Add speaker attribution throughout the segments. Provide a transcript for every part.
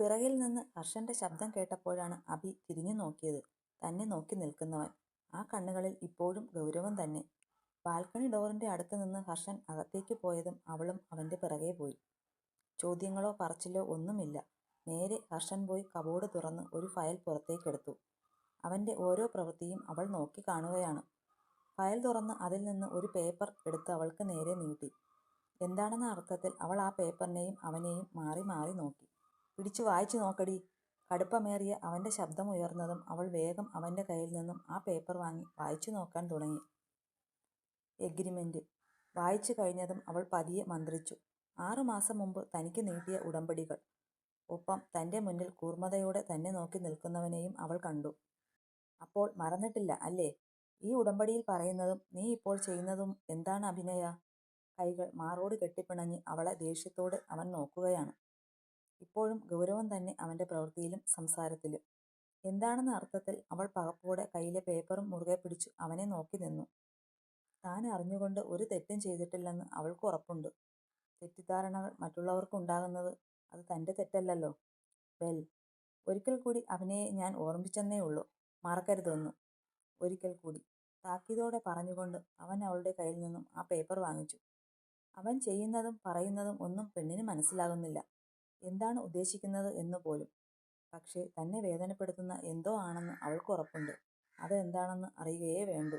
Speaker 1: പിറകിൽ നിന്ന് ഹർഷന്റെ ശബ്ദം കേട്ടപ്പോഴാണ് അഭി തിരിഞ്ഞു നോക്കിയത്. തന്നെ നോക്കി നിൽക്കുന്നവൻ. ആ കണ്ണുകളിൽ ഇപ്പോഴും ഗൗരവം തന്നെ. ബാൽക്കണി ഡോറിന്റെ അടുത്ത് നിന്ന് ഹർഷൻ അകത്തേക്ക് പോയതും അവളും അവന്റെ പിറകെ പോയി. ചോദ്യങ്ങളോ പറച്ചിലോ ഒന്നുമില്ല. നേരെ ഹർഷൻ പോയി കബോർഡ് തുറന്ന് ഒരു ഫയൽ പുറത്തേക്കെടുത്തു. അവന്റെ ഓരോ പ്രവൃത്തിയും അവൾ നോക്കി കാണുകയാണ് ഫയൽ തുറന്ന് അതിൽ നിന്ന് ഒരു പേപ്പർ എടുത്ത് അവൾക്ക് നേരെ നീട്ടി. എന്താണെന്ന അർത്ഥത്തിൽ അവൾ ആ പേപ്പറിനെയും അവനെയും മാറി മാറി നോക്കി. "പിടിച്ചു വായിച്ചു നോക്കടി " കടുപ്പമേറിയ അവന്റെ ശബ്ദമുയർന്നതും അവൾ വേഗം അവന്റെ കയ്യിൽ നിന്നും ആ പേപ്പർ വാങ്ങി വായിച്ചു നോക്കാൻ തുടങ്ങി. എഗ്രിമെന്റ് വായിച്ചു കഴിഞ്ഞതും അവൾ പതിയെ മന്ത്രിച്ചു. ആറുമാസം മുമ്പ് തനിക്ക് നീട്ടിയ ഉടമ്പടികൾ. ഒപ്പം തന്റെ മുന്നിൽ കൂർമ്മതയോടെ തന്നെ നോക്കി നിൽക്കുന്നവനെയും അവൾ കണ്ടു. "അപ്പോൾ മറന്നിട്ടില്ല അല്ലേ? ഈ ഉടമ്പടിയിൽ പറയുന്നതും നീ ഇപ്പോൾ ചെയ്യുന്നതും എന്താണ് അഭിനയ " കൈകൾ മാറോട് കെട്ടിപ്പിണഞ്ഞ് അവളെ ദേഷ്യത്തോടെ അവൻ നോക്കുകയാണ്. ഇപ്പോഴും ഗൗരവം തന്നെ അവന്റെ പ്രവൃത്തിയിലും സംസാരത്തിലും. എന്താണെന്ന അർത്ഥത്തിൽ അവൾ പകപ്പോടെ കയ്യിലെ പേപ്പറും മുറുകെ പിടിച്ചു അവനെ നോക്കി നിന്നു. താൻ അറിഞ്ഞുകൊണ്ട് ഒരു തെറ്റും ചെയ്തിട്ടില്ലെന്ന് അവൾക്ക് ഉറപ്പുണ്ട്. തെറ്റിദ്ധാരണകൾ മറ്റുള്ളവർക്കുണ്ടാകുന്നത് അത് തന്റെ തെറ്റല്ലല്ലോ. "വെൽ. ഒരിക്കൽ കൂടി അവനെ ഞാൻ ഓർമ്മിച്ചെന്നേ ഉള്ളൂ. മറക്കരുതൊന്നു ഒരിക്കൽ കൂടി. " താക്കീതോടെ പറഞ്ഞുകൊണ്ട് അവൻ അവളുടെ കയ്യിൽ നിന്നും ആ പേപ്പർ വാങ്ങിച്ചു. അവൻ ചെയ്യുന്നതും പറയുന്നതും ഒന്നും പെണ്ണിന് മനസ്സിലാകുന്നില്ല. എന്താണ് ഉദ്ദേശിക്കുന്നത് എന്നു പോലും. പക്ഷേ തന്നെ വേദനപ്പെടുത്തുന്ന എന്തോ ആണെന്ന് അവൾക്ക് ഉറപ്പുണ്ട്. അത് എന്താണെന്ന് അറിയുകയേ വേണ്ടൂ.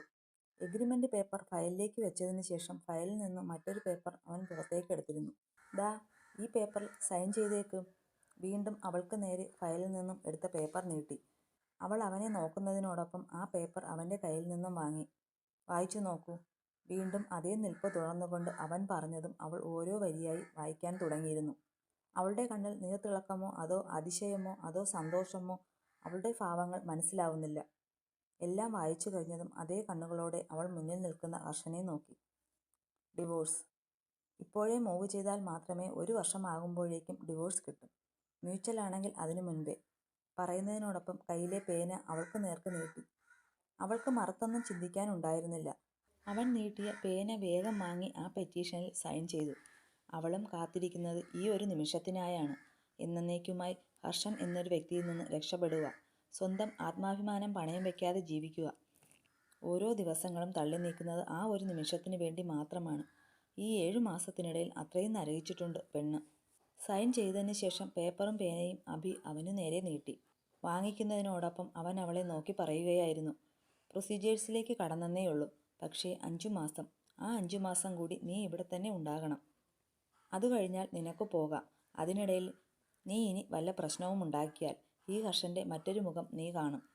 Speaker 1: എഗ്രിമെന്റ് പേപ്പർ ഫയലിലേക്ക് വെച്ചതിന് ശേഷം ഫയലിൽ നിന്നും മറ്റൊരു പേപ്പർ അവൻ പുറത്തേക്കെടുത്തിരുന്നു. "ദാ ഈ പേപ്പറിൽ സൈൻ ചെയ്തേക്കും " വീണ്ടും അവൾക്ക് നേരെ ഫയലിൽ നിന്നും എടുത്ത പേപ്പർ നീട്ടി. അവൾ അവനെ നോക്കുന്നതിനോടൊപ്പം ആ പേപ്പർ അവന്റെ കയ്യിൽ നിന്നും വാങ്ങി. "വായിച്ചു നോക്കൂ. " വീണ്ടും അതേ നിൽപ്പ് തുടർന്നുകൊണ്ട് അവൻ പറഞ്ഞതും അവൾ ഓരോ വരിയായി വായിക്കാൻ തുടങ്ങിയിരുന്നു. അവളുടെ കണ്ണിൽ നീർത്തിളക്കമോ അതോ അതിശയമോ അതോ സന്തോഷമോ അവളുടെ ഭാവങ്ങൾ മനസ്സിലാവുന്നില്ല. എല്ലാം വായിച്ചു കഴിഞ്ഞതും അതേ കണ്ണുകളോടെ അവൾ മുന്നിൽ നിൽക്കുന്ന ഹർഷനെ നോക്കി. "ഡിവോഴ്സ്. ഇപ്പോഴേ മൂവ് ചെയ്താൽ മാത്രമേ ഒരു വർഷമാകുമ്പോഴേക്കും ഡിവോഴ്സ് കിട്ടും. മ്യൂച്വൽ ആണെങ്കിൽ അതിനു മുൻപേ. " പറയുന്നതിനോടൊപ്പം കയ്യിലെ പേന അവൾക്ക് നേർക്ക് നീട്ടി. അവൾക്ക് മറത്തൊന്നും ചിന്തിക്കാനുണ്ടായിരുന്നില്ല. അവൻ നീട്ടിയ പേന വേഗം വാങ്ങി ആ പെറ്റീഷനിൽ സൈൻ ചെയ്തു. അവളും കാത്തിരിക്കുന്നത് ഈ ഒരു നിമിഷത്തിനായാണ്. എന്നേക്കുമായി ഹർഷൻ എന്നൊരു വ്യക്തിയിൽ നിന്ന് രക്ഷപ്പെടുക. സ്വന്തം ആത്മാഭിമാനം പണയം വയ്ക്കാതെ ജീവിക്കുക. ഓരോ ദിവസങ്ങളും തള്ളി നീക്കുന്നത് ആ ഒരു നിമിഷത്തിന് വേണ്ടി മാത്രമാണ്. ഈ ഏഴു മാസത്തിനിടയിൽ അത്രയും നരകിച്ചിട്ടുണ്ട് പെണ്ണ്. സൈൻ ചെയ്തതിന് ശേഷം പേപ്പറും പേനയും അഭി അവനു നേരെ നീട്ടി. വാങ്ങിക്കുന്നതിനോടൊപ്പം അവൻ അവളെ നോക്കി പറയുകയായിരുന്നു. "പ്രൊസീജിയേഴ്സിലേക്ക് കടന്നെന്നേയുള്ളൂ. പക്ഷേ അഞ്ചു മാസം. ആ അഞ്ചു മാസം കൂടി നീ ഇവിടെ തന്നെ ഉണ്ടാകണം. അതു കഴിഞ്ഞാൽ നിനക്ക് പോകാം. അതിനിടയിൽ നീ ഇനി വല്ല പ്രശ്നവും ഉണ്ടാക്കിയാൽ ഈ ഹർഷന്റെ മറ്റൊരു മുഖം നീ കാണും. "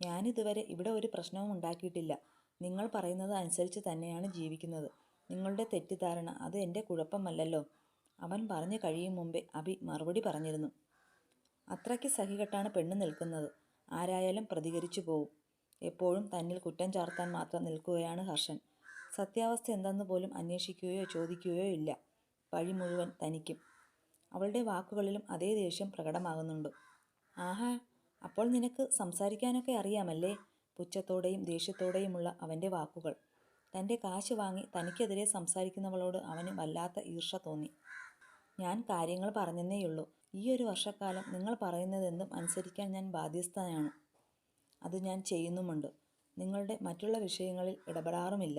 Speaker 1: "ഞാനിതുവരെ ഇവിടെ ഒരു പ്രശ്നവും ഉണ്ടാക്കിയിട്ടില്ല നിങ്ങൾ പറയുന്നത് അനുസരിച്ച് തന്നെയാണ് ജീവിക്കുന്നത്. നിങ്ങളുടെ തെറ്റിദ്ധാരണ അത് എന്റെ കുഴപ്പമല്ലല്ലോ. " അവൻ പറഞ്ഞു കഴിയും മുമ്പേ അഭി മറുപടി പറഞ്ഞിരുന്നു. അത്രയ്ക്ക് സഹികെട്ടാണ് പെണ്ണ് നിൽക്കുന്നത്. ആരായാലും പ്രതികരിച്ചു പോവും. എപ്പോഴും തന്നിൽ കുറ്റം ചാർത്താൻ മാത്രം നിൽക്കുകയാണ് ഹർഷൻ. സത്യാവസ്ഥ എന്തെന്ന് പോലും അന്വേഷിക്കുകയോ ചോദിക്കുകയോ ഇല്ല. പഴി മുഴുവൻ തനിക്കും. അവളുടെ വാക്കുകളിലും അതേ ദേഷ്യം പ്രകടമാകുന്നുണ്ട്. "ആഹാ. അപ്പോൾ നിനക്ക് സംസാരിക്കാനൊക്കെ അറിയാമല്ലേ? " പുച്ഛത്തോടെയും ദേഷ്യത്തോടെയുമുള്ള അവന്റെ വാക്കുകൾ. തന്റെ കാശ് വാങ്ങി തനിക്കെതിരെ സംസാരിക്കുന്നവളോട് അവന് വല്ലാത്ത ഈർഷ തോന്നി. "ഞാൻ കാര്യങ്ങൾ പറഞ്ഞെന്നേയുള്ളൂ. ഈ ഒരു വർഷക്കാലം നിങ്ങൾ പറയുന്നതെന്തും അനുസരിക്കാൻ ഞാൻ ബാധ്യസ്ഥനാണ്. അത് ഞാൻ ചെയ്യുന്നുമുണ്ട്. നിങ്ങളുടെ മറ്റുള്ള വിഷയങ്ങളിൽ ഇടപെടാറുമില്ല.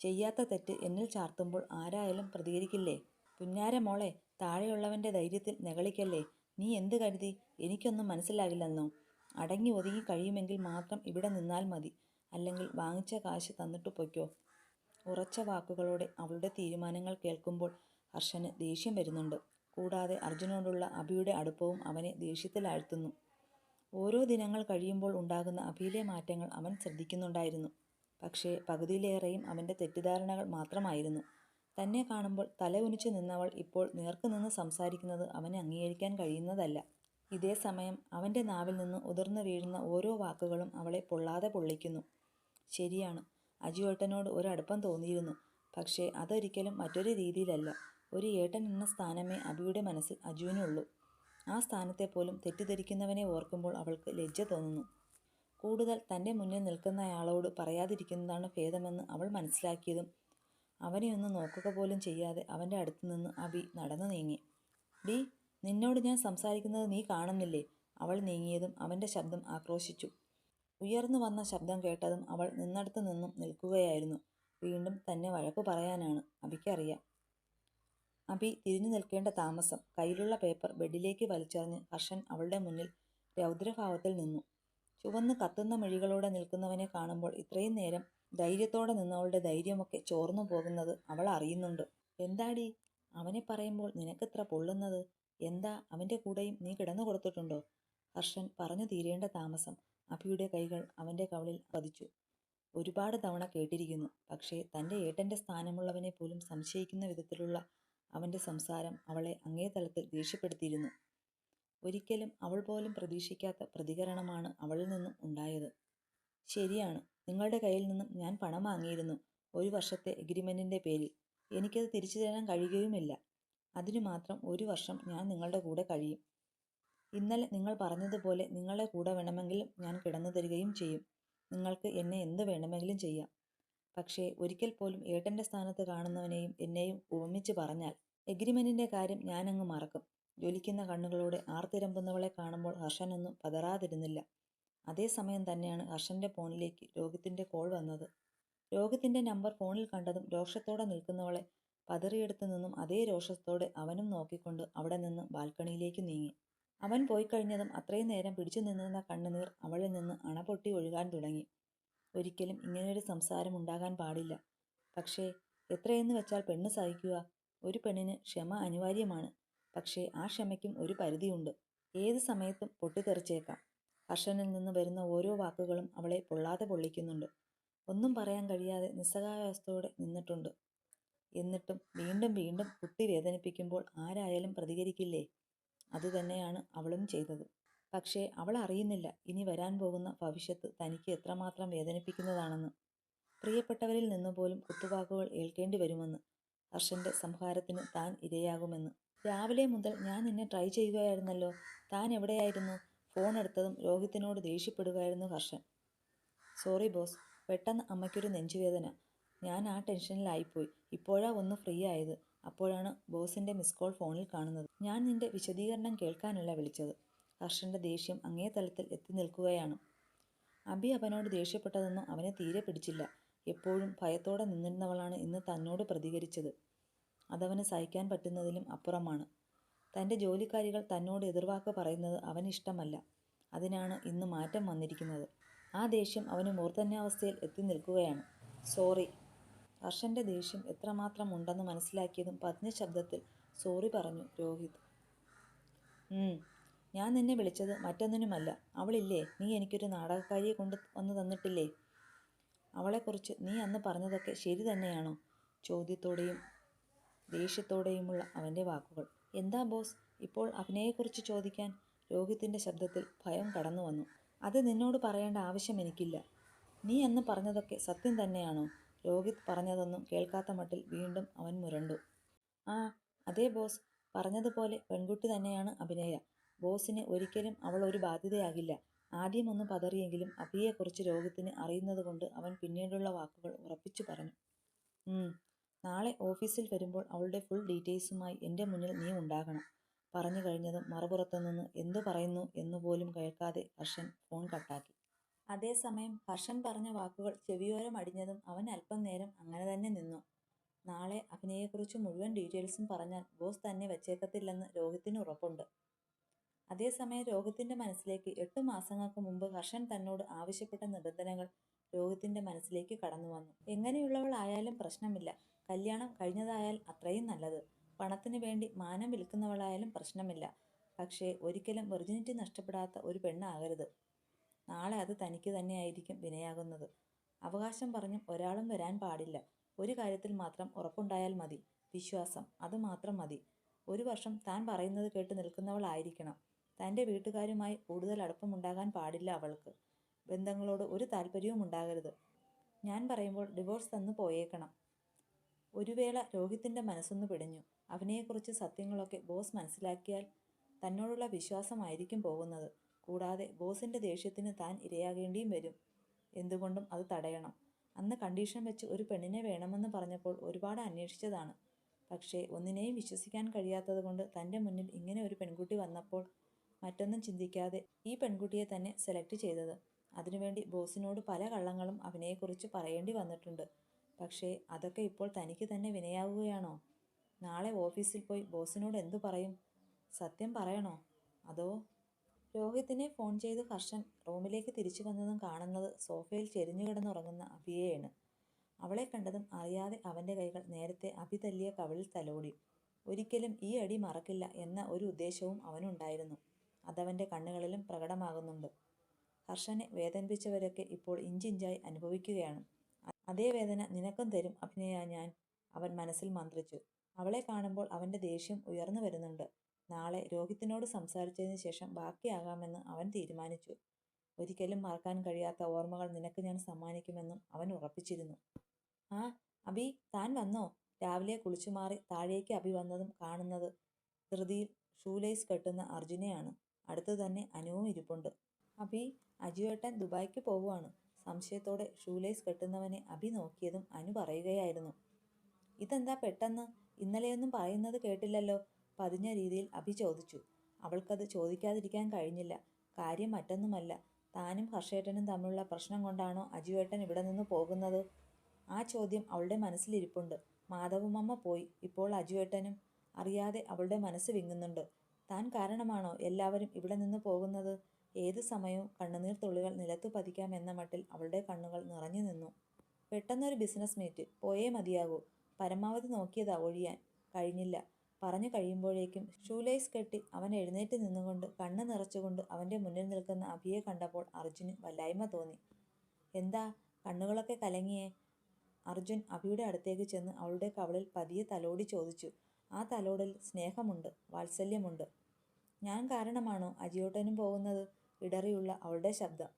Speaker 1: ചെയ്യാത്ത തെറ്റ് എന്നിൽ ചാർത്തുമ്പോൾ ആരായാലും പ്രതികരിക്കില്ലേ? " "പുന്നാരമോളെ. താഴെയുള്ളവന്റെ ധൈര്യത്തിൽ നെകളിക്കല്ലേ നീ എന്ത് കരുതി എനിക്കൊന്നും മനസ്സിലാകില്ലെന്നോ? അടങ്ങി ഒതുങ്ങി കഴിയുമെങ്കിൽ മാത്രം ഇവിടെ നിന്നാൽ മതി. അല്ലെങ്കിൽ വാങ്ങിച്ച കാശ് തന്നിട്ടു പൊയ്ക്കോ. " ഉറച്ച വാക്കുകളോടെ അവളുടെ തീരുമാനങ്ങൾ കേൾക്കുമ്പോൾ ഹർഷന് ദേഷ്യം വരുന്നുണ്ട്. കൂടാതെ അർജുനോടുള്ള അഭിയുടെ അടുപ്പവും അവനെ ദേഷ്യത്തിലാഴ്ത്തുന്നു. ഓരോ ദിനങ്ങൾ കഴിയുമ്പോൾ ഉണ്ടാകുന്ന അഭിയിലെ മാറ്റങ്ങൾ അവൻ ശ്രദ്ധിക്കുന്നുണ്ടായിരുന്നു. പക്ഷേ പകുതിയിലേറെയും അവന്റെ തെറ്റിദ്ധാരണകൾ മാത്രമായിരുന്നു. തന്നെ കാണുമ്പോൾ തലകുനിച്ചു നിന്നവൾ ഇപ്പോൾ നേർക്കു നിന്ന് സംസാരിക്കുന്നത് അവനെ അംഗീകരിക്കാൻ കഴിയുന്നതല്ല. ഇതേ സമയം അവന്റെ നാവിൽ നിന്ന് ഉതിർന്നു വീഴുന്ന ഓരോ വാക്കുകളും അവളെ പൊള്ളാതെ പൊള്ളിക്കുന്നു. ശരിയാണ്. അജുവേട്ടനോട് ഒരടുപ്പം തോന്നിയിരുന്നു. പക്ഷേ അതൊരിക്കലും മറ്റൊരു രീതിയിലല്ല. ഒരു ഏട്ടൻ എന്ന സ്ഥാനമേ അബിയുടെ മനസ്സിൽ അജുവിനുള്ളൂ. ആ സ്ഥാനത്തെ പോലും തെറ്റിദ്ധരിക്കുന്നവനെ ഓർക്കുമ്പോൾ അവൾക്ക് ലജ്ജ തോന്നുന്നു. കൂടുതൽ തന്റെ മുന്നിൽ നിൽക്കുന്ന നിൽക്കുന്നയാളോട് പറയാതിരിക്കുന്നതാണ് ഭേദമെന്ന് അവൾ മനസ്സിലാക്കിയതും അവനെ ഒന്ന് നോക്കുക പോലും ചെയ്യാതെ അവന്റെ അടുത്ത് നിന്ന് അബി നടന്നു നീങ്ങി. ഡി നിന്നോട് ഞാൻ സംസാരിക്കുന്നത് നീ കാണുന്നില്ലേ? അവൾ നീങ്ങിയതും അവന്റെ ശബ്ദം ആക്രോശിച്ചു. ഉയർന്നു വന്ന ശബ്ദം കേട്ടതും അവൾ നിന്നടുത്ത് നിന്നും നിൽക്കുകയായിരുന്നു. വീണ്ടും തന്നെ വഴക്കു പറയാനാണ് അബിക്കറിയാം അബി തിരിഞ്ഞു നിൽക്കേണ്ട താമസം. കയ്യിലുള്ള പേപ്പർ ബെഡിലേക്ക് വലിച്ചെറിഞ്ഞ് ഹർഷൻ അവളുടെ മുന്നിൽ രൗദ്രഭാവത്തിൽ നിന്നു. ചുവന്ന് കത്തുന്ന മിഴികളോടെ നിൽക്കുന്നവനെ കാണുമ്പോൾ ഇത്രയും നേരം ധൈര്യത്തോടെ നിന്നവളുടെ ധൈര്യമൊക്കെ ചോർന്നു പോകുന്നത് അവൾ അറിയുന്നുണ്ട്. എന്താടി? അവനെ പറയുമ്പോൾ നിനക്കെത്ര പൊള്ളുന്നത്? എന്താ? അവന്റെ കൂടെയും നീ കിടന്നു കൊടുത്തിട്ടുണ്ടോ? ഹർഷൻ പറഞ്ഞു തീരേണ്ട താമസം. അഭിയുടെ കൈകൾ അവന്റെ കവളിൽ പതിച്ചു. ഒരുപാട് തവണ കേട്ടിരിക്കുന്നു. പക്ഷേ തന്റെ ഏട്ടന്റെ സ്ഥാനമുള്ളവനെ പോലും സംശയിക്കുന്ന വിധത്തിലുള്ള അവന്റെ സംസാരം അവളെ അങ്ങേ തലത്തിൽ ദേഷ്യപ്പെടുത്തിയിരുന്നു. ഒരിക്കലും അവൾ പോലും പ്രതീക്ഷിക്കാത്ത പ്രതികരണമാണ് അവളിൽ നിന്നും ഉണ്ടായത്. ശരിയാണ്. നിങ്ങളുടെ കയ്യിൽ നിന്നും ഞാൻ പണം വാങ്ങിയിരുന്നു ഒരു വർഷത്തെ എഗ്രിമെന്റിന്റെ പേരിൽ. എനിക്കത് തിരിച്ചു തരാൻ കഴിയുകയുമില്ല. അതിനു മാത്രം ഒരു വർഷം ഞാൻ നിങ്ങളുടെ കൂടെ കഴിയും. ഇന്നലെ നിങ്ങൾ പറഞ്ഞതുപോലെ നിങ്ങളുടെ കൂടെ വേണമെങ്കിലും ഞാൻ കിടന്നു തരികയും ചെയ്യും. നിങ്ങൾക്ക് എന്നെ എന്ത് വേണമെങ്കിലും ചെയ്യാം. പക്ഷേ ഒരിക്കൽ പോലും ഏട്ടന്റെ സ്ഥാനത്ത് കാണുന്നവനെയും എന്നെയും ഉപമിച്ച് പറഞ്ഞാൽ എഗ്രിമെന്റിന്റെ കാര്യം ഞാനങ്ങ് മറക്കും. ജ്വലിക്കുന്ന കണ്ണുകളോടെ ആർത്തിരമ്പുന്നവളെ കാണുമ്പോൾ ഹർഷനൊന്നും പതറാതിരുന്നില്ല. അതേസമയം തന്നെയാണ് ഹർഷന്റെ ഫോണിലേക്ക് രോഗത്തിന്റെ കോൾ വന്നത്. രോഗത്തിന്റെ നമ്പർ ഫോണിൽ കണ്ടതും രോഷത്തോടെ നിൽക്കുന്നവളെ പതറിയെടുത്തു നിന്നും അതേ രോഷത്തോടെ അവനും നോക്കിക്കൊണ്ട് അവിടെ നിന്ന് ബാൽക്കണിയിലേക്ക് നീങ്ങി. അവൻ പോയി കഴിഞ്ഞതും അത്രയും നേരം പിടിച്ചു നിന്നിരുന്ന കണ്ണുനീർ അവളിൽ നിന്ന് അണപൊട്ടി ഒഴുകാൻ തുടങ്ങി. ഒരിക്കലും ഇങ്ങനെയൊരു സംസാരം ഉണ്ടാകാൻ പാടില്ല. പക്ഷേ എത്രയെന്ന് വെച്ചാൽ പെണ്ണ് സഹിക്കുക ഒരു പെണ്ണിന് ക്ഷമ അനിവാര്യമാണ്. പക്ഷേ ആ ക്ഷമയ്ക്കും ഒരു പരിധിയുണ്ട്. ഏത് സമയത്തും പൊട്ടിത്തെറിച്ചേക്കാം. ഹർഷനിൽ നിന്ന് വരുന്ന ഓരോ വാക്കുകളും അവളെ പൊള്ളാതെ പൊള്ളിക്കുന്നുണ്ട്. ഒന്നും പറയാൻ കഴിയാതെ നിസ്സഹായാവസ്ഥയോടെ നിന്നിട്ടുണ്ട്. എന്നിട്ടും വീണ്ടും വീണ്ടും കുട്ടി വേദനിപ്പിക്കുമ്പോൾ ആരായാലും പ്രതികരിക്കില്ലേ? അതുതന്നെയാണ് അവളും ചെയ്തത്. പക്ഷേ അവൾ അറിയുന്നില്ല ഇനി വരാൻ പോകുന്ന ഭവിഷ്യത്ത് തനിക്ക് എത്രമാത്രം വേദനിപ്പിക്കുന്നതാണെന്ന്. പ്രിയപ്പെട്ടവരിൽ നിന്ന് പോലും കുത്തുവാക്കുകൾ ഏൽക്കേണ്ടി വരുമെന്ന് ഹർഷന്റെ സംഹാരത്തിന് താൻ ഇരയാകുമെന്ന്. രാവിലെ മുതൽ ഞാൻ നിന്നെ ട്രൈ ചെയ്യുകയായിരുന്നല്ലോ. താൻ എവിടെയായിരുന്നു? ഫോൺ എടുത്തതും രോഹിത്തിനോട് ദേഷ്യപ്പെടുകയായിരുന്നു ഹർഷൻ. സോറി ബോസ് പെട്ടെന്ന് അമ്മയ്ക്കൊരു നെഞ്ചുവേദന. ഞാൻ ആ ടെൻഷനിലായിപ്പോയി. ഇപ്പോഴാ ഒന്ന് ഫ്രീ ആയത്. അപ്പോഴാണ് ബോസിന്റെ മിസ് കോൾ ഫോണിൽ കാണുന്നത്. ഞാൻ നിന്റെ വിശദീകരണം കേൾക്കാനല്ല വിളിച്ചത്. ഹർഷന്റെ ദേഷ്യം അങ്ങേ തലത്തിൽ എത്തി നിൽക്കുകയാണ്. അബി അവനോട് ദേഷ്യപ്പെട്ടതൊന്നും അവനെ തീരെ പിടിച്ചില്ല. എപ്പോഴും ഭയത്തോടെ നിന്നിരുന്നവളാണ് ഇന്ന് തന്നോട് പ്രതികരിച്ചത്. അതവന് സഹിക്കാൻ പറ്റുന്നതിലും അപ്പുറമാണ്. തന്റെ ജോലിക്കാരികൾ തന്നോട് എതിർവാക്ക് പറയുന്നത് അവന് ഇഷ്ടമല്ല അതിനാണ് ഇന്ന് മാറ്റം വന്നിരിക്കുന്നത്. ആ ദേഷ്യം അവന് മൂർധന്യാവസ്ഥയിൽ എത്തി നിൽക്കുകയാണ്. സോറി. ഹർഷന്റെ ദേഷ്യം എത്രമാത്രം ഉണ്ടെന്ന് മനസ്സിലാക്കിയതും പതിഞ്ഞ ശബ്ദത്തിൽ സോറി പറഞ്ഞു രോഹിത്. ഞാൻ നിന്നെ വിളിച്ചത് മറ്റൊന്നിനുമല്ല. അവളില്ലേ? നീ എനിക്കൊരു നാടകക്കാരിയെ കൊണ്ട് വന്നു തന്നിട്ടില്ലേ? അവളെക്കുറിച്ച് നീ അന്ന് പറഞ്ഞതൊക്കെ ശരി തന്നെയാണോ? ചോദ്യത്തോടെയും ദേഷ്യത്തോടെയുമുള്ള അവന്റെ വാക്കുകൾ. എന്താ ബോസ്? ഇപ്പോൾ അഭിനയെക്കുറിച്ച് ചോദിക്കാൻ രോഹിത്തിന്റെ ശബ്ദത്തിൽ ഭയം കടന്നു വന്നു. അത് നിന്നോട് പറയേണ്ട ആവശ്യം എനിക്കില്ല. നീ അന്ന് പറഞ്ഞതൊക്കെ സത്യം തന്നെയാണോ? രോഹിത് പറഞ്ഞതൊന്നും കേൾക്കാത്ത മട്ടിൽ വീണ്ടും അവൻ മുരണ്ടു. ആ അതേ ബോസ്. പറഞ്ഞതുപോലെ പെൺകുട്ടി തന്നെയാണ് അഭിനയ. ബോസിന് ഒരിക്കലും അവൾ ഒരു ബാധ്യതയാകില്ല. ഒന്ന് പതറിയെങ്കിലും അഭിയെക്കുറിച്ച് രോഹിത്തിന് അറിയുന്നതുകൊണ്ട് അവൻ പിന്നീടുള്ള വാക്കുകൾ ഉറപ്പിച്ചു പറഞ്ഞു. നാളെ ഓഫീസിൽ വരുമ്പോൾ അവളുടെ ഫുൾ ഡീറ്റെയിൽസുമായി എന്റെ മുന്നിൽ നീ ഉണ്ടാകണം. പറഞ്ഞു കഴിഞ്ഞതും മറുപുറത്തു നിന്ന് എന്തു പറയുന്നു? എന്നുപോലും കേൾക്കാതെ ഹർഷൻ ഫോൺ കട്ടാക്കി അതേസമയം ഹർഷൻ പറഞ്ഞ വാക്കുകൾ ചെവിയോരം അടിഞ്ഞതും അവൻ അല്പം നേരം അങ്ങനെ തന്നെ നിന്നു. നാളെ അഭിനയെക്കുറിച്ച് മുഴുവൻ ഡീറ്റെയിൽസും പറഞ്ഞാൽ ബോസ് തന്നെ വെച്ചേക്കത്തില്ലെന്ന് രോഹിത്തിന് ഉറപ്പുണ്ട്. അതേസമയം രോഹിത്തിന്റെ മനസ്സിലേക്ക് എട്ട് മാസങ്ങൾക്ക് മുമ്പ് ഹർഷൻ തന്നോട് ആവശ്യപ്പെട്ട നിബന്ധനകൾ രോഹിത്തിന്റെ മനസ്സിലേക്ക് കടന്നു വന്നു എങ്ങനെയുള്ളവളായാലും പ്രശ്നമില്ല. കല്യാണം കഴിഞ്ഞതായാൽ അത്രയും നല്ലത്. പണത്തിന് വേണ്ടി മാനം വിൽക്കുന്നവളായാലും പ്രശ്നമില്ല. പക്ഷേ ഒരിക്കലും വെർജിനിറ്റി നഷ്ടപ്പെടാത്ത ഒരു പെണ്ണാകരുത്. നാളെ അത് തനിക്ക് തന്നെയായിരിക്കും വിനയാകുന്നത്. അവകാശം പറഞ്ഞും ഒരാളും വരാൻ പാടില്ല. ഒരു കാര്യത്തിൽ മാത്രം ഉറപ്പുണ്ടായാൽ മതി. വിശ്വാസം അത് മാത്രം മതി. ഒരു വർഷം താൻ പറയുന്നത് കേട്ട് നിൽക്കുന്നവളായിരിക്കണം. തന്റെ വീട്ടുകാരുമായി കൂടുതൽ അടുപ്പമുണ്ടാകാൻ പാടില്ല അവൾക്ക്. ബന്ധങ്ങളോട് ഒരു താല്പര്യവും ഉണ്ടാകരുത് ഞാൻ പറയുമ്പോൾ ഡിവോഴ്സ് തന്നു പോയേക്കണം. ഒരു വേള രോഹിത്തിന്റെ മനസ്സൊന്ന് പിടഞ്ഞു. അവനെക്കുറിച്ച് സത്യങ്ങളൊക്കെ ബോസ് മനസ്സിലാക്കിയാൽ തന്നോടുള്ള വിശ്വാസമായിരിക്കും പോകുന്നത്. കൂടാതെ ബോസിന്റെ ദേഷ്യത്തിന് താൻ ഇരയാകേണ്ടിയും വരും. എന്തുകൊണ്ടും അത് തടയണം. അന്ന് കണ്ടീഷൻ വെച്ച് ഒരു പെണ്ണിനെ വേണമെന്ന് പറഞ്ഞപ്പോൾ ഒരുപാട് അന്വേഷിച്ചതാണ്. പക്ഷേ ഒന്നിനെയും വിശ്വസിക്കാൻ കഴിയാത്തതുകൊണ്ട് തന്റെ മുന്നിൽ ഇങ്ങനെ ഒരു പെൺകുട്ടി വന്നപ്പോൾ മറ്റൊന്നും ചിന്തിക്കാതെ ഈ പെൺകുട്ടിയെ തന്നെ സെലക്ട് ചെയ്തത്. അതിനുവേണ്ടി ബോസിനോട് പല കള്ളങ്ങളും അവനെക്കുറിച്ച് പറയേണ്ടി വന്നിട്ടുണ്ട്. പക്ഷേ അതൊക്കെ ഇപ്പോൾ തനിക്ക് തന്നെ വിനയാവുകയാണോ? നാളെ ഓഫീസിൽ പോയി ബോസിനോട് എന്തു പറയും? സത്യം പറയണോ? അതോ രോഹിത്തിനെ ഫോൺ ചെയ്ത് ഹർഷൻ റൂമിലേക്ക് തിരിച്ചു വന്നതും കാണുന്നത് സോഫയിൽ ചെരിഞ്ഞു കിടന്നുറങ്ങുന്ന അഭിയെയാണ് അവളെ കണ്ടതും അറിയാതെ അവന്റെ കൈകൾ നേരത്തെ അഭി തല്ലിയ കവിളിൽ തലോടി. ഒരിക്കലും ഈ അടി മറക്കില്ല എന്ന ഒരു ഉദ്ദേശവും അവനുണ്ടായിരുന്നു. അതവന്റെ കണ്ണുകളിലും പ്രകടമാകുന്നുണ്ട്. ഹർഷനെ വേദനിപ്പിച്ചവരൊക്കെ ഇപ്പോൾ ഇഞ്ചിഞ്ചായി അനുഭവിക്കുകയാണ്. അതേ വേദന നിനക്കും തരും അഭിനയ ഞാൻ. അവൻ മനസ്സിൽ മന്ത്രിച്ചു. അവളെ കാണുമ്പോൾ അവന്റെ ദേഷ്യം ഉയർന്നു വരുന്നുണ്ട്. നാളെ രോഹിത്തിനോട് സംസാരിച്ചതിന് ശേഷം ബാക്കിയാകാമെന്ന് അവൻ തീരുമാനിച്ചു. ഒരിക്കലും മറക്കാൻ കഴിയാത്ത ഓർമ്മകൾ നിനക്ക് ഞാൻ സമ്മാനിക്കുമെന്നും അവൻ ഉറപ്പിച്ചിരുന്നു. ആ അബി താൻ വന്നോ? രാവിലെ കുളിച്ചു മാറി താഴേക്ക് അബി വന്നതും കാണുന്നത് ധൃതിയിൽ ഷൂലേസ് കെട്ടുന്ന അർജുനെയാണ്. അടുത്തു തന്നെ അനുവും ഇരിപ്പുണ്ട്. അബി അജിയേട്ടൻ ദുബായ്ക്ക് പോവുകയാണ്. സംശയത്തോടെ ഷൂലേസ് കെട്ടുന്നവനെ അഭി നോക്കിയതും അനു പറയുകയായിരുന്നു. ഇതെന്താ പെട്ടെന്ന്? ഇന്നലെയൊന്നും പറയുന്നത് കേട്ടില്ലല്ലോ പതിഞ്ഞ രീതിയിൽ അഭി ചോദിച്ചു. അവൾക്കത് ചോദിക്കാതിരിക്കാൻ കഴിഞ്ഞില്ല. കാര്യം മറ്റൊന്നുമല്ല. താനും ഹർഷേട്ടനും തമ്മിലുള്ള പ്രശ്നം കൊണ്ടാണോ അജുവേട്ടൻ ഇവിടെ നിന്ന് പോകുന്നത്? ആ ചോദ്യം അവളുടെ മനസ്സിലിരിപ്പുണ്ട്. മാധവമമ്മ പോയി. ഇപ്പോൾ അജുവേട്ടനും അറിയാതെ അവളുടെ മനസ്സ് വിങ്ങുന്നുണ്ട്. താൻ കാരണമാണോ എല്ലാവരും ഇവിടെ നിന്ന് പോകുന്നത്? ഏത് സമയവും കണ്ണുനീർ തുള്ളികൾ നിലത്തു പതിക്കാമെന്ന മട്ടിൽ അവളുടെ കണ്ണുകൾ നിറഞ്ഞു നിന്നു. പെട്ടെന്നൊരു ബിസിനസ് മീറ്റ് പോയേ മതിയാകൂ. പരമാവധി നോക്കിയതാ ഒഴിയാൻ. കഴിഞ്ഞില്ല. പറഞ്ഞു കഴിയുമ്പോഴേക്കും ഷൂലൈസ് കെട്ടി അവൻ എഴുന്നേറ്റ് നിന്നുകൊണ്ട് കണ്ണ് നിറച്ചുകൊണ്ട് അവന്റെ മുന്നിൽ നിൽക്കുന്ന അഭിയെ കണ്ടപ്പോൾ അർജുന് വല്ലായ്മ തോന്നി. എന്താ? കണ്ണുകളൊക്കെ കലങ്ങിയേ? അർജുൻ അഭിയുടെ അടുത്തേക്ക് ചെന്ന് അവളുടെ കവളിൽ പതിയെ തലോടി ചോദിച്ചു. ആ തലോടിൽ സ്നേഹമുണ്ട് വാത്സല്യമുണ്ട്. ഞാൻ കാരണമാണോ അജിയോട്ടനും പോകുന്നത്? ഇടറിയുള്ള അവളുടെ ശബ്ദം.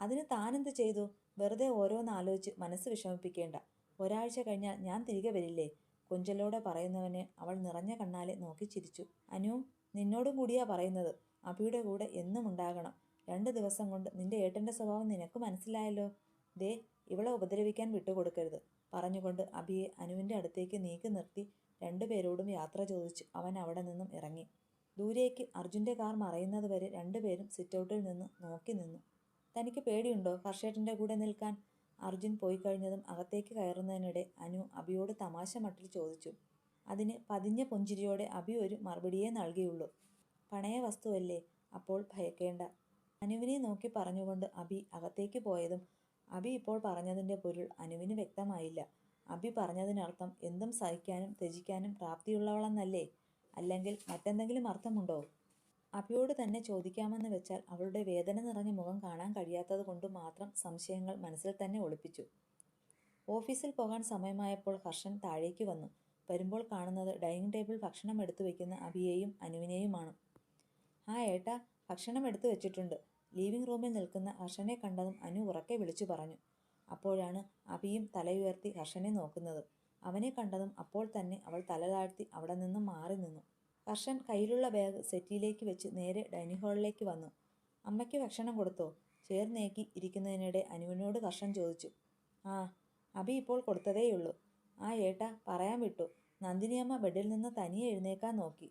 Speaker 1: അതിന് താനെന്ത് ചെയ്തു? വെറുതെ ഓരോന്നാലോചിച്ച് മനസ്സ് വിഷമിപ്പിക്കേണ്ട. ഒരാഴ്ച കഴിഞ്ഞാൽ ഞാൻ തിരികെ വരില്ലേ? കൊഞ്ചലോടെ പറയുന്നവനെ അവൾ നിറഞ്ഞ കണ്ണാലെ നോക്കി ചിരിച്ചു. അനു നിന്നോടും കൂടിയാ പറയുന്നത്. അഭിയുടെ കൂടെ എന്നും ഉണ്ടാകണം. രണ്ട് ദിവസം കൊണ്ട് നിന്റെ ഏട്ടന്റെ സ്വഭാവം നിനക്ക് മനസ്സിലായല്ലോ? ദേ ഇവളെ ഉപദ്രവിക്കാൻ വിട്ടുകൊടുക്കരുത്. പറഞ്ഞുകൊണ്ട് അഭിയെ അനുവിന്റെ അടുത്തേക്ക് നീക്കി നിർത്തി രണ്ടുപേരോടും യാത്ര ചോദിച്ചു അവൻ അവിടെ നിന്നും ഇറങ്ങി. ദൂരേക്ക് അർജുന്റെ കാർ മറയുന്നത് വരെ രണ്ടുപേരും സിറ്റൗട്ടിൽ നിന്ന് നോക്കി നിന്നു. തനിക്ക് പേടിയുണ്ടോ ഹർഷേട്ടന്റെ കൂടെ നിൽക്കാൻ? അർജുൻ പോയി കഴിഞ്ഞതും അകത്തേക്ക് കയറുന്നതിനിടെ അനു അഭിയോട് തമാശ മട്ടിൽ ചോദിച്ചു. അതിന് പതിഞ്ഞ പുഞ്ചിരിയോടെ അഭി ഒരു മറുപടിയേ നൽകിയുള്ളൂ. പണയ വസ്തുവല്ലേ? അപ്പോൾ ഭയക്കേണ്ട. അനുവിനെ നോക്കി പറഞ്ഞുകൊണ്ട് അഭി അകത്തേക്ക് പോയതും അഭി ഇപ്പോൾ പറഞ്ഞതിന്റെ പൊരുൾ അനുവിന് വ്യക്തമായില്ല. അഭി പറഞ്ഞതിനർത്ഥം എന്തും സഹിക്കാനും ത്യജിക്കാനും പ്രാപ്തിയുള്ളവളെന്നല്ലേ? അല്ലെങ്കിൽ മറ്റെന്തെങ്കിലും അർത്ഥമുണ്ടോ? അഭിയോട് തന്നെ ചോദിക്കാമെന്ന് വെച്ചാൽ അവളുടെ വേദന നിറഞ്ഞ മുഖം കാണാൻ കഴിയാത്തത് കൊണ്ട് മാത്രം സംശയങ്ങൾ മനസ്സിൽ തന്നെ ഒളിപ്പിച്ചു. ഓഫീസിൽ പോകാൻ സമയമായപ്പോൾ ഹർഷൻ താഴേക്ക് വന്നു. വരുമ്പോൾ കാണുന്നത് ഡൈനിങ് ടേബിൾ ഭക്ഷണം എടുത്തു വെക്കുന്ന അഭിയെയും അനുവിനെയുമാണ്. ആ ഏട്ട ഭക്ഷണം എടുത്തു വെച്ചിട്ടുണ്ട്. ലീവിംഗ് റൂമിൽ നിൽക്കുന്ന ഹർഷനെ കണ്ടതും അനു ഉറക്കെ വിളിച്ചു പറഞ്ഞു. അപ്പോഴാണ് അഭിയും തലയുയർത്തി ഹർഷനെ നോക്കുന്നത്. അവനെ കണ്ടതും അപ്പോൾ തന്നെ അവൾ തല താഴ്ത്തി അവിടെ നിന്നും മാറി നിന്നു. കർഷൻ കയ്യിലുള്ള ബാഗ് സെറ്റിയിലേക്ക് വെച്ച് നേരെ ഡൈനിങ് ഹാളിലേക്ക് വന്നു. അമ്മയ്ക്ക് ഭക്ഷണം കൊടുത്തോ? ചേർന്നേക്കി ഇരിക്കുന്നതിനിടെ അനുവിനോട് കർഷൻ ചോദിച്ചു. ആ അഭി ഇപ്പോൾ കൊടുത്തതേയുള്ളൂ. ആ ഏട്ട പറയാൻ വിട്ടു. നന്ദിനിയമ്മ ബെഡിൽ നിന്ന് തനിയെ എഴുന്നേക്കാൻ നോക്കി.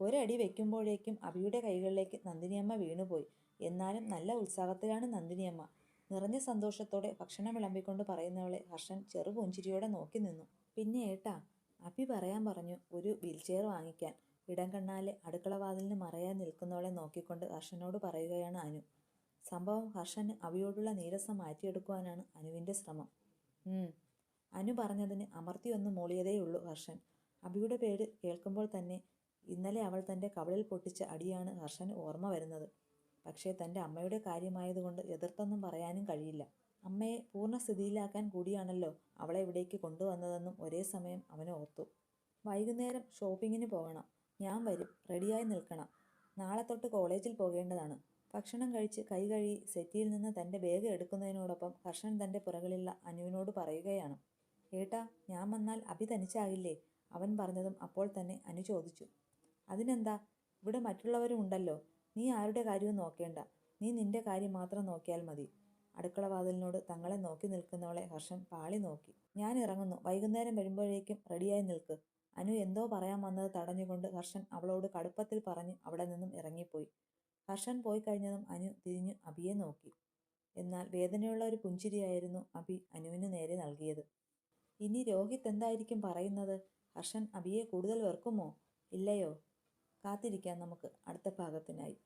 Speaker 1: ഒരടി വെക്കുമ്പോഴേക്കും അഭിയുടെ കൈകളിലേക്ക് നന്ദിനിയമ്മ വീണുപോയി. എന്നാലും നല്ല ഉത്സാഹത്തിലാണ് നന്ദിനിയമ്മ. നിറഞ്ഞ സന്തോഷത്തോടെ ഭക്ഷണം വിളമ്പിക്കൊണ്ട് പറയുന്നവളെ ഹർഷൻ ചെറുപുഞ്ചിരിയോടെ നോക്കി നിന്നു. പിന്നെ ഏട്ടാ അഭി പറയാൻ പറഞ്ഞു ഒരു വീൽചെയർ വാങ്ങിക്കാൻ. ഇടം കണ്ണാലെ അടുക്കളവാതിലിന് മറയാൻ നിൽക്കുന്നവളെ നോക്കിക്കൊണ്ട് ഹർഷനോട് പറയുകയാണ് അനു. സംഭവം ഹർഷന് അവിയോടുള്ള നീരസം മാറ്റിയെടുക്കുവാനാണ് അനുവിന്റെ ശ്രമം. അനു പറഞ്ഞതിന് അമർത്തിയൊന്ന് മൂളിയതേയുള്ളൂ ഹർഷൻ. അഭിയുടെ പേര് കേൾക്കുമ്പോൾ തന്നെ ഇന്നലെ അവൾ തന്റെ കവളിൽ പൊട്ടിച്ച അടിയാണ് ഹർഷന് ഓർമ്മ വരുന്നത്. പക്ഷേ തന്റെ അമ്മയുടെ കാര്യമായതുകൊണ്ട് എതിർത്തൊന്നും പറയാനും കഴിയില്ല. അമ്മയെ പൂർണസ്ഥിതിയിലാക്കാൻ കൂടിയാണല്ലോ അവളെ ഇവിടേക്ക് കൊണ്ടുവന്നതെന്നും ഒരേ സമയം അവൻ ഓർത്തു. വൈകുന്നേരം ഷോപ്പിങ്ങിന് പോകണം. ഞാൻ വരും. റെഡിയായി നിൽക്കണം. നാളെ തൊട്ട് കോളേജിൽ പോകേണ്ടതാണ്. ഭക്ഷണം കഴിച്ച് കൈ കഴുകി സെറ്റിയിൽ നിന്ന് തന്റെ ബാഗ് എടുക്കുന്നതിനോടൊപ്പം കർഷൻ തന്റെ പുറകിലുള്ള അനുവിനോട് പറയുകയാണ്. ഏട്ടാ ഞാൻ വന്നാൽ അഭി തനിച്ചാകില്ലേ? അവൻ പറഞ്ഞതും അപ്പോൾ തന്നെ അനു ചോദിച്ചു. അതിനെന്താ? ഇവിടെ മറ്റുള്ളവരും ഉണ്ടല്ലോ. നീ ആരുടെ കാര്യവും നോക്കേണ്ട. നീ നിന്റെ കാര്യം മാത്രം നോക്കിയാൽ മതി. അടുക്കള വാതിലിനോട് തങ്ങളെ നോക്കി നിൽക്കുന്നവളെ ഹർഷൻ പാളി നോക്കി. ഞാൻ ഇറങ്ങുന്നു. വൈകുന്നേരം വരുമ്പോഴേക്കും റെഡിയായി നിൽക്ക്. അനു എന്തോ പറയാൻ വന്നത് തടഞ്ഞുകൊണ്ട് ഹർഷൻ അവളോട് കടുപ്പത്തിൽ പറഞ്ഞ് അവിടെ നിന്നും ഇറങ്ങിപ്പോയി. ഹർഷൻ പോയി കഴിഞ്ഞതും അനു തിരിഞ്ഞു അഭിയെ നോക്കി. എന്നാൽ വേദനയുള്ള ഒരു പുഞ്ചിരിയായിരുന്നു അഭി അനുവിന് നേരെ നൽകിയത്. ഇനി രോഹിത് എന്തായിരിക്കും പറയുന്നത്? ഹർഷൻ അഭിയെ കൂടുതൽ വെറുക്കുമോ? ഇല്ലയോ? കാത്തിരിക്കാം നമുക്ക് അടുത്ത ഭാഗത്തിനായി.